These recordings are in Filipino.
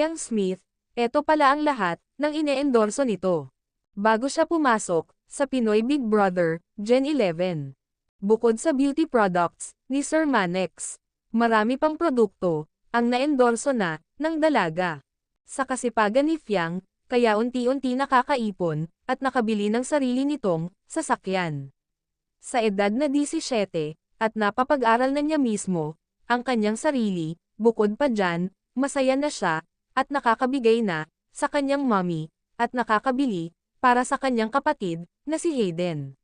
Fiang Smith, eto pala ang lahat ng ine-endorso nito. Bago siya pumasok sa Pinoy Big Brother, Gen 11. Bukod sa beauty products ni Sir Manex, marami pang produkto ang naendorso na ng dalaga. Sa kasipagan ni Fiang, kaya unti-unti nakakaipon at nakabili ng sarili nitong sasakyan. Sa edad na 17 at napapag-aral na niya mismo ang kanyang sarili, bukod pa dyan, masaya na siya at nakakabigay na sa kanyang mommy at nakakabili para sa kanyang kapatid na si Hayden.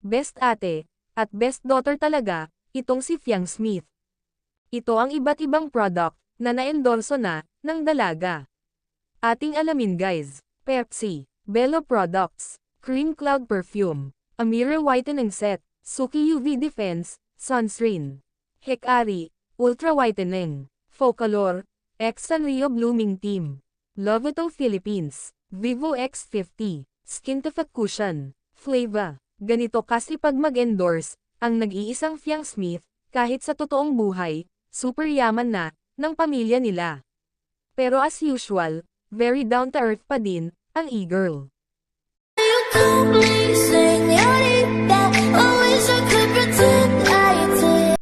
Best ate at best daughter talaga itong si Fiang Smith. Ito ang iba't ibang product na naendorso na ng dalaga. Ating alamin guys, Pepsi, Bello Products, Cream Cloud Perfume, Amira Whitening Set, Suki UV Defense, Sunscreen, Hikari, Ultra Whitening, Focalor, X Sanrio Blooming Team, Lovato Philippines, Vivo X50, Skintific Cushion, Flava. Ganito kasi pag mag-endorse, ang nag-iisang Fiang Smith, kahit sa totoong buhay, super yaman na, ng pamilya nila. Pero as usual, very down-to-earth pa din, ang e-girl.